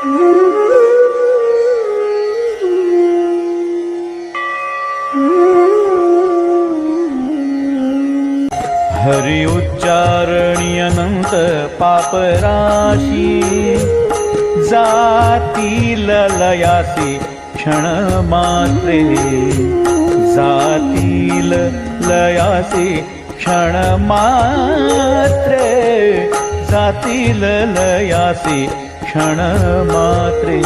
हरि उच्चारणी अनंत पापराशी जातील लयासी क्षण मात्रे जातील लयासी क्षण मात्रे जातील लयासी क्षण मात्रे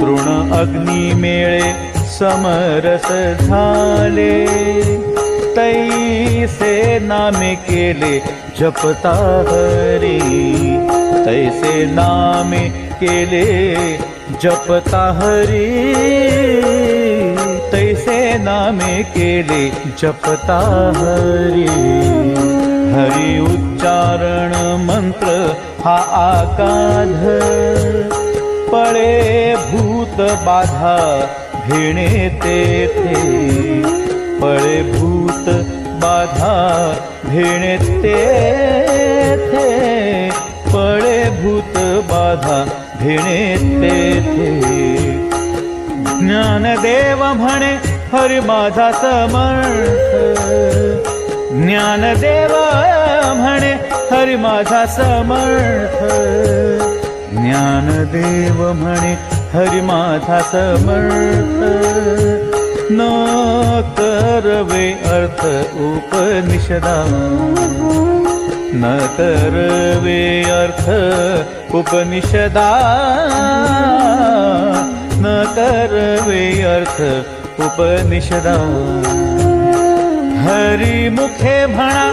तृण अग्निमेळे समरस झाले. तैसे नामे केले जपता हरी. तैसे नामे केले जपता हरी. तैसे नामे केले जपता हरी. हरी मंत्र हा आकाध. पळे भूत बाधा घेणे तेथे. पळे भूत बाधा घेणे तेथे. पळे भूत बाधा घेणे तेथे. ज्ञानदेव म्हणे हरि माझा समर्थ ज्ञानदेव म्हणे हरी माझा समर्थ. ज्ञानदेव म्हणे हरी माझा समर्थ. न करवे अर्थ उपनिषदा. न करवे अर्थ उपनिषदा. न करवे अर्थ उपनिषदा. हरिमुखे म्हणा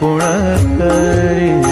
कोण करी